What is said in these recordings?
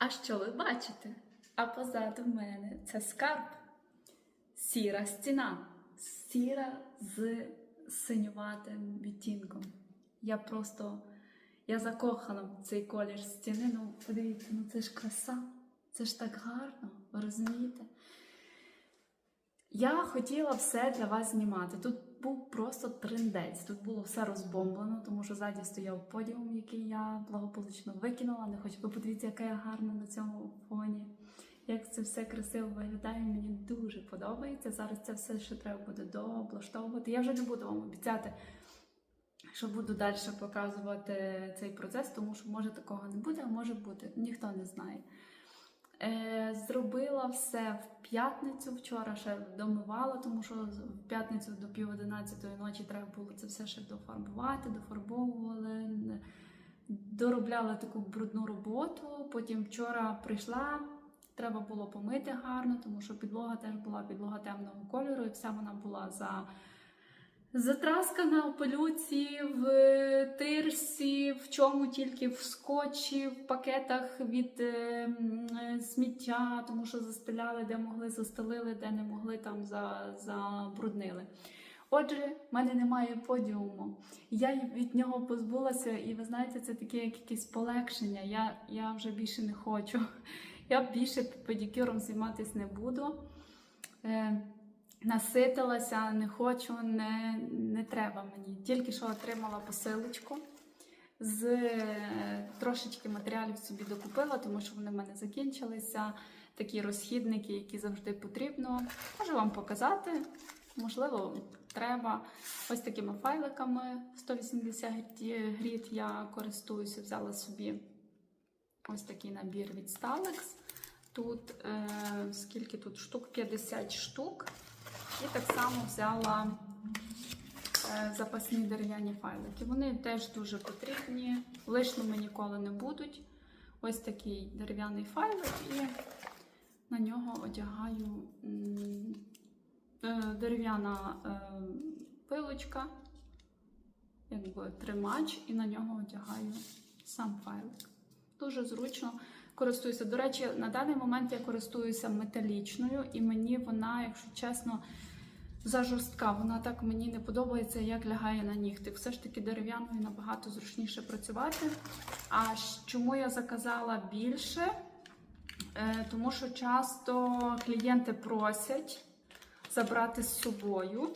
А що ви бачите? А позаду мене це скарб. Сіра стіна. Сіра з синюватим відтінком. Я просто я закохана в цей колір стіни. Ну, подивіться, ну це ж краса, це ж так гарно, ви розумієте? Я хотіла все для вас знімати. Тут був просто трендець. Тут було все розбомблено, тому що ззаді стояв подіум, який я благополучно викинула. Не хочу. Ви подивіться, яка я гарна на цьому фоні. Як це все красиво виглядає, мені дуже подобається. Зараз це все ще треба буде дооблаштовувати. Я вже не буду вам обіцяти, що буду далі показувати цей процес, тому що може такого не буде, а може бути. Ніхто не знає. Е, зробила все в п'ятницю вчора, ще домивала, тому що в п'ятницю до пів одинадцятої ночі треба було це все ще дофарбувати, дофарбовували, доробляла таку брудну роботу. Потім вчора прийшла, треба було помити гарно, тому що підлога теж була підлога темного кольору, і вся вона була за. Затраскана в пилюці, в тирсі, в чому тільки в скотчі, в пакетах від е, е, сміття, тому що застеляли, де могли, застелили, де не могли, там за, забруднили. Отже, в мене немає подіуму. Я від нього позбулася, і ви знаєте, це таке як якесь полегшення. Я, я вже більше не хочу. Я більше педикюром займатися не буду. Е, наситилася, не хочу, не, не треба мені. Тільки що отримала посилочку. З е, трошечки матеріалів собі докупила, тому що вони в мене закінчилися. Такі розхідники, які завжди потрібно. Можу вам показати. Можливо, треба. Ось такими файликами 180 гріт я користуюся, взяла собі ось такий набір від Stalex. Тут е, скільки тут штук? 50 штук. І так само взяла е, запасні дерев'яні файлики. Вони теж дуже потрібні, лишніми ніколи не будуть. Ось такий дерев'яний файлик, і на нього одягаю е, дерев'яна е, пилочка, якби тримач, і на нього одягаю сам файлик. Дуже зручно користуюся. До речі, на даний момент я користуюся металічною, і мені вона, якщо чесно, зажорстка. Вона так мені не подобається, як лягає на нігти. Все ж таки дерев'яною набагато зручніше працювати. А чому я заказала більше? Е, Тому що часто клієнти просять забрати з собою.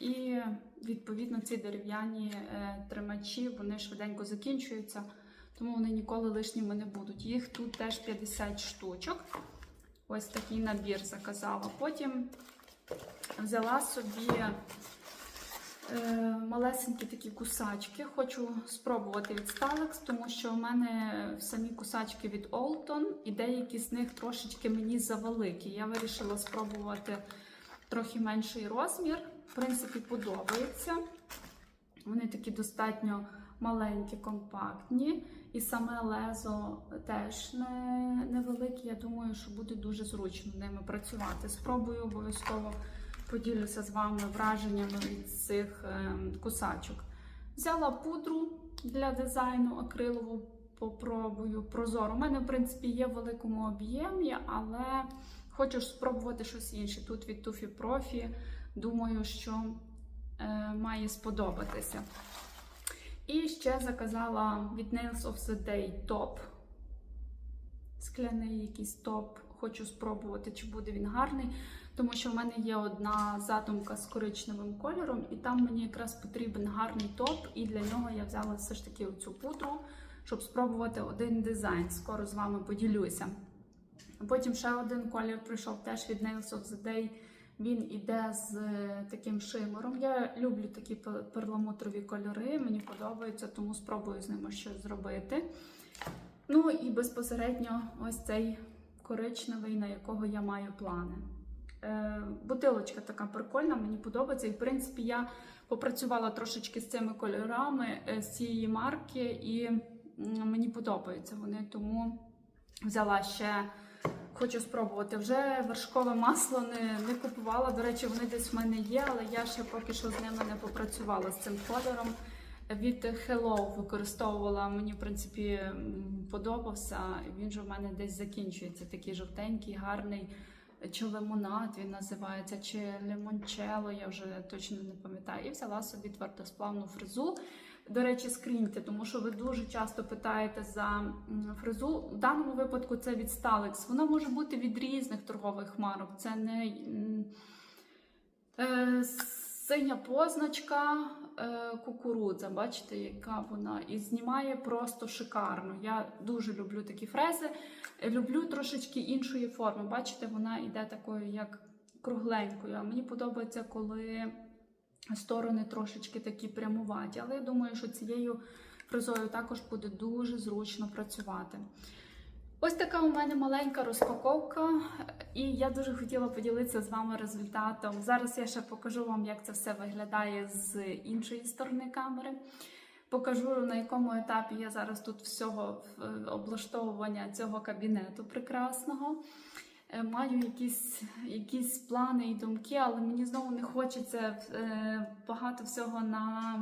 І відповідно ці дерев'яні е, тримачі вони швиденько закінчуються, тому вони ніколи лишніми не будуть. Їх тут теж 50 штучок. Ось такий набір заказала. Потім взяла собі е, малесенькі такі кусачки. Хочу спробувати від Stalex, тому що в мене самі кусачки від Olton, і деякі з них трошечки мені завеликі. Я вирішила спробувати трохи менший розмір. В принципі, подобається. Вони такі достатньо маленькі, компактні. І саме лезо теж невелике. Я думаю, що буде дуже зручно ними працювати. Спробую обов'язково поділюся з вами враженнями від цих ем, кусачок. Взяла пудру для дизайну акрилову, попробую прозору. У мене, в принципі, є в великому об'ємі, але хочу спробувати щось інше. Тут від Tufi Profi. Думаю, що е, має сподобатися. І ще заказала від Nails of the Day топ. Скляний якийсь топ. Хочу спробувати, чи буде він гарний. Тому що в мене є одна задумка з коричневим кольором, і там мені якраз потрібен гарний топ, і для нього я взяла все ж таки оцю пудру, щоб спробувати один дизайн. Скоро з вами поділюся. Потім ще один колір прийшов теж від Nails of the Day. Він іде з е, таким шимером. Я люблю такі перламутрові кольори, мені подобаються, тому спробую з ними щось зробити. Ну і безпосередньо ось цей коричневий, на якого я маю плани. Е, бутилочка така прикольна, мені подобається. І в принципі я попрацювала трошечки з цими кольорами е, з цієї марки, і мені подобаються вони, тому взяла ще. Хочу спробувати. Вже вершкове масло не, не купувала. До речі, вони десь в мене є, але я ще поки що з ними не попрацювала з цим кольором. від Hello використовувала. Мені, в принципі, подобався. Він же в мене десь закінчується. Такий жовтенький, гарний. Чи лимонад він називається, чи лимончело, я вже точно не пам'ятаю. І взяла собі твердосплавну фрезу. До речі, скріньте, тому що ви дуже часто питаєте за фрезу. В даному випадку це від Stalex. Вона може бути від різних торгових марок. Це не е, синя позначка е, кукурудза. Бачите, яка вона і знімає просто шикарно. Я дуже люблю такі фрези. Люблю трошечки іншої форми. Бачите, вона йде такою, як кругленькою. А мені подобається, коли сторони трошечки такі прямуваті. Але я думаю, що цією фрезою також буде дуже зручно працювати. Ось така у мене маленька розпаковка, і я дуже хотіла поділитися з вами результатом. Зараз я ще покажу вам, як це все виглядає з іншої сторони камери. Покажу, на якому етапі я зараз тут всього е, облаштовування цього кабінету прекрасного. Е, Маю якісь, якісь плани і думки, але мені знову не хочеться е, багато всього на,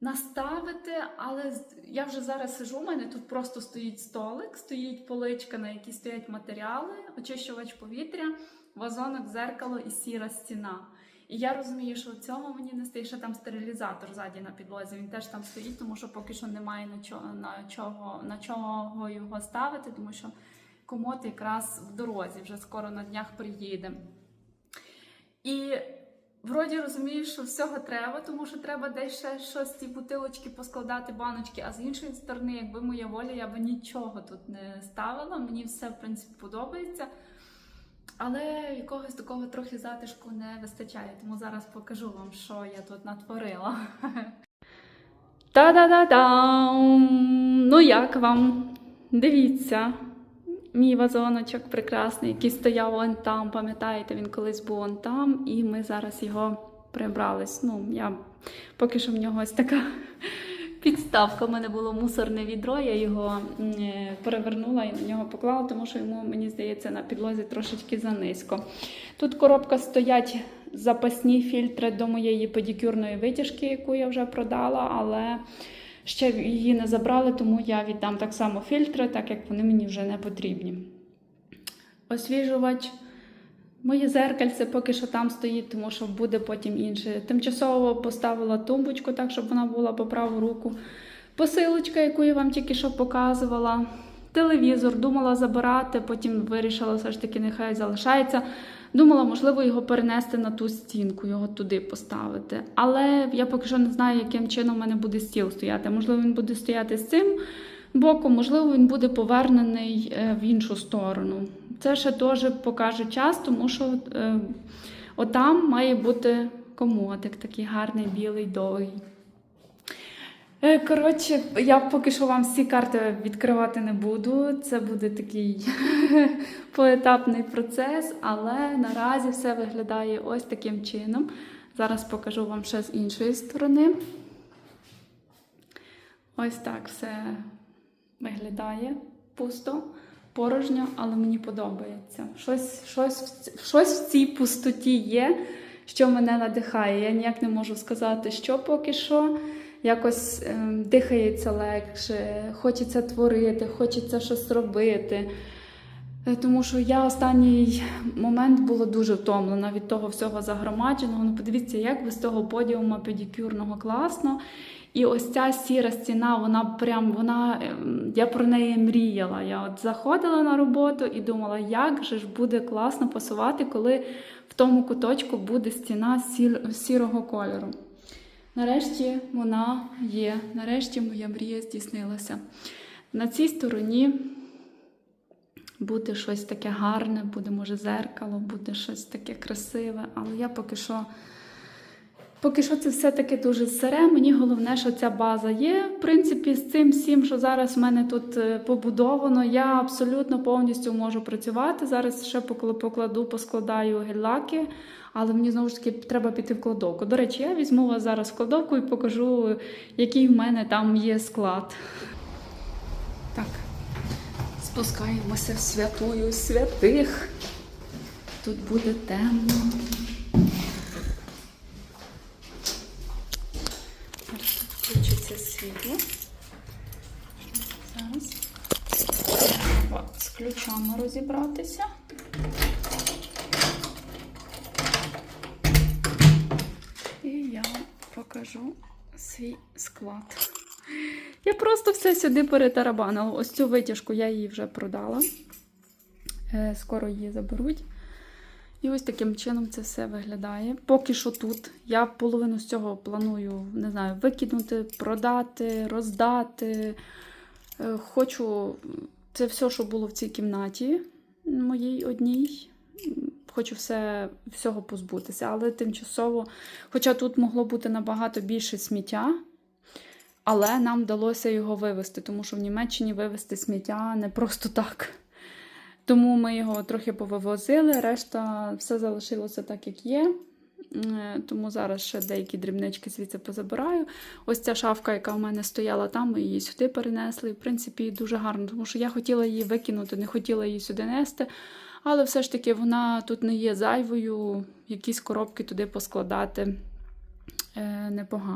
наставити. Але я вже зараз сижу, у мене тут просто стоїть столик, стоїть поличка, на якій стоять матеріали, очищувач повітря, вазонок, зеркало і сіра стіна. І я розумію, що в цього мені не стає ще там стерилізатор ззаді на підлозі. Він теж там стоїть, тому що поки що немає на чого, на чого, на чого його ставити, тому що комод якраз в дорозі, вже скоро на днях приїде. І вроді розумію, що всього треба, тому що треба десь ще щось ці бутилочки поскладати, баночки. А з іншої сторони, якби моя воля, я би нічого тут не ставила. Мені все в принципі подобається. Але якогось такого трохи затишку не вистачає, тому зараз покажу вам, що я тут натворила. Та-да-да-дам! Ну як вам? Дивіться, мій вазоночок прекрасний, який стояв вон там. Пам'ятаєте, він колись був вон там, і ми зараз його прибрались. Ну, я поки що в нього ось така підставка. У мене було мусорне відро, я його е, перевернула і на нього поклала, тому що йому, мені здається, на підлозі трошечки занизько. Тут коробка стоять запасні фільтри до моєї педикюрної витяжки, яку я вже продала, але ще її не забрали, тому я віддам так само фільтри, так як вони мені вже не потрібні. Освіжувач. Моє зеркальце поки що там стоїть, тому що буде потім інше. Тимчасово поставила тумбочку, так, щоб вона була по праву руку. Посилочка, яку я вам тільки що показувала. Телевізор думала забирати, потім вирішила все ж таки, нехай залишається. Думала, можливо, його перенести на ту стінку, його туди поставити. Але я поки що не знаю, яким чином в мене буде стіл стояти. Можливо, він буде стояти з цим боком, можливо, він буде повернений е, в іншу сторону. Це ще теж покаже час, тому що е, отам має бути комодик, такий гарний, білий, довгий. Е, Коротше, я поки що вам всі карти відкривати не буду. Це буде такий поетапний процес, але наразі все виглядає ось таким чином. Зараз покажу вам ще з іншої сторони. Ось так все виглядає пусто, порожньо, але мені подобається. Щось, щось, щось в цій пустоті є, що мене надихає. Я ніяк не можу сказати, що поки що. Якось ем, дихається легше, хочеться творити, хочеться щось робити. Е, Тому що я останній момент була дуже втомлена від того всього загромадженого. Ну, подивіться, як без того подіума педикюрного класно. І ось ця сіра стіна, вона прям вона ем, я про неї мріяла. Я от заходила на роботу і думала, як же ж буде класно пасувати, коли в тому куточку буде стіна сірого кольору. Нарешті вона є. Нарешті моя мрія здійснилася. На цій стороні буде щось таке гарне, буде, може, зеркало, буде щось таке красиве, але я поки що. Поки що це все таки дуже сире. Мені головне, що ця база є. В принципі, з цим всім, що зараз в мене тут е, побудовано, я абсолютно повністю можу працювати. Зараз ще покла- покладу, поскладаю гель-лаки, але мені знову ж таки треба піти в кладовку. До речі, я візьму вас зараз в кладовку і покажу, який в мене там є склад. Так, спускаємося в святую святих. Тут буде темно. Зараз тут включу ключами розібратися. І я покажу свій склад. Я просто все сюди перетарабанила. Ось цю витяжку я її вже продала. Е, Скоро її заберуть. І ось таким чином це все виглядає. Поки що тут. Я половину з цього планую, не знаю, викинути, продати, роздати. Е, Хочу це все, що було в цій кімнаті моїй одній. Хочу все, всього позбутися, але тимчасово, хоча тут могло бути набагато більше сміття, але нам вдалося його вивезти, тому що в Німеччині вивезти сміття не просто так. Тому ми його трохи повивозили, решта все залишилося так, як є. Е, Тому зараз ще деякі дрібнички звідси позабираю. Ось ця шафка, яка в мене стояла там, ми її сюди перенесли. В принципі, дуже гарно, тому що я хотіла її викинути, не хотіла її сюди нести. Але все ж таки вона тут не є зайвою, якісь коробки туди поскладати е, непогано.